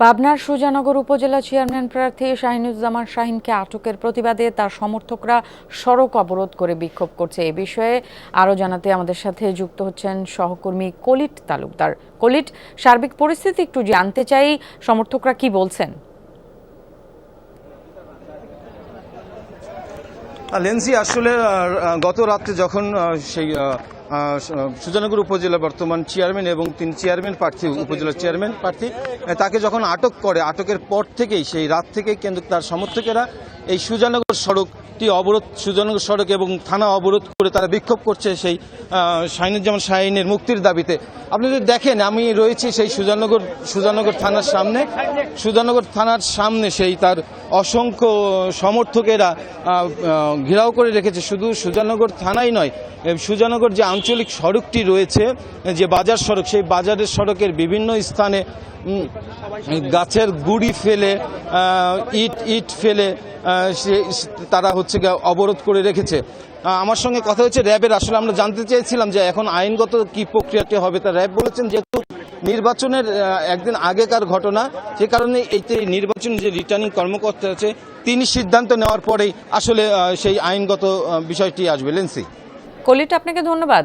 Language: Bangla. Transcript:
পাবনার সুজানগর উপজেলা চেয়ারম্যান প্রার্থী শাহিনুজ্জামান শাহিনকে আটকের প্রতিবাদে তার সমর্থকরা সড়ক অবরোধ করে বিক্ষোভ করছে। এ বিষয়ে আরও জানাতে আমাদের সাথে যুক্ত হচ্ছেন সহকর্মী কলিট তালুকদার। কলিট, সার্বিক পরিস্থিতি একটু জানতে চাই, সমর্থকরা কি বলছেন? লেন্সি আসলে গত রাত্রে যখন সেই সুজানগর উপজেলা বর্তমান চেয়ারম্যান এবং তিনি চেয়ারম্যান প্রার্থী উপজেলার চেয়ারম্যান প্রার্থী। তাকে যখন আটক করে আটকের পর থেকেই সেই রাত থেকেই কিন্তু তার সমর্থকেরা এই সুজানগর সড়কটি অবরোধ সুজানগর সড়ক এবং থানা অবরোধ করে তারা বিক্ষোভ করছে সেই শাহিনুজ্জামান শাহিনের মুক্তির দাবিতে। আপনি যদি দেখেন আমি রয়েছি সেই সুজানগর সুজানগর থানার সামনে। সুজানগর থানার সামনে সেই তার অসংখ্য সমর্থকেরা ঘেরাও করে রেখেছে। শুধু সুজানগর থানাই নয় সুজানগর যে আঞ্চলিক সড়কটি রয়েছে, যে বাজার সড়ক, সেই বাজারের সড়কের বিভিন্ন স্থানে গাছের গুড়ি ফেলে ইট ইট ফেলে তারা হচ্ছে অবরোধ করে রেখেছে। আমার সঙ্গে কথা হচ্ছে র্যাবের, আসলে আমরা জানতে চেয়েছিলাম যে এখন আইনগত কি প্রক্রিয়াটি হবে। তা র্যাব বলেছেন যেহেতু নির্বাচনের একদিন আগেকার ঘটনা, সে কারণে এই যে নির্বাচন যে রিটার্নিং কর্মকর্তা আছে, তিনি সিদ্ধান্ত নেওয়ার পরেই আসলে সেই আইনগত বিষয়টি আসবে। লেন্সি। কলিট আপনাকে ধন্যবাদ।